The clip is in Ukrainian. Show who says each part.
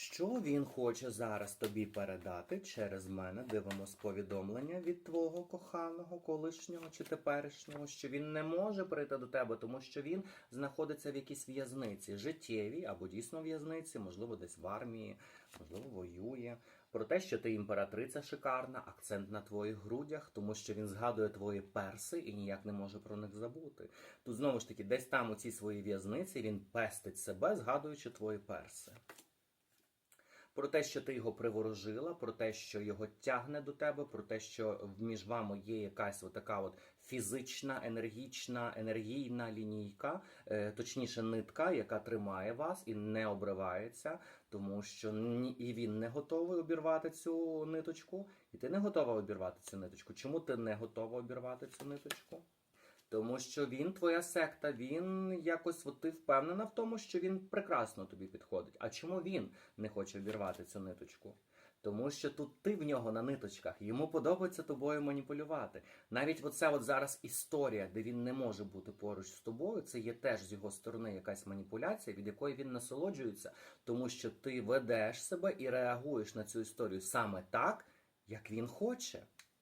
Speaker 1: Що він хоче зараз тобі передати через мене? Дивимось повідомлення від твого коханого, колишнього чи теперішнього, що він не може прийти до тебе, тому що він знаходиться в якійсь в'язниці, життєвій або дійсно в'язниці, можливо, десь в армії, можливо, воює. Про те, що ти імператриця шикарна, акцент на твоїх грудях, тому що він згадує твої перси і ніяк не може про них забути. Тут знову ж таки, десь там у цій своїй в'язниці він пестить себе, згадуючи твої перси. Про те, що ти його приворожила, про те, що його тягне до тебе, про те, що між вами є якась така от фізична, енергічна, енергійна лінійка, е, точніше, нитка, яка тримає вас і не обривається, тому що і він не готовий обірвати цю ниточку, і ти не готова обірвати цю ниточку. Чому ти не готова обірвати цю ниточку? Тому що він твоя секта, він якось от ти впевнена в тому, що він прекрасно тобі підходить. А чому він не хоче обірвати цю ниточку? Тому що тут ти в нього на ниточках, йому подобається тобою маніпулювати. Навіть оця от зараз історія, де він не може бути поруч з тобою, це є теж з його сторони якась маніпуляція, від якої він насолоджується, тому що ти ведеш себе і реагуєш на цю історію саме так, як він хоче.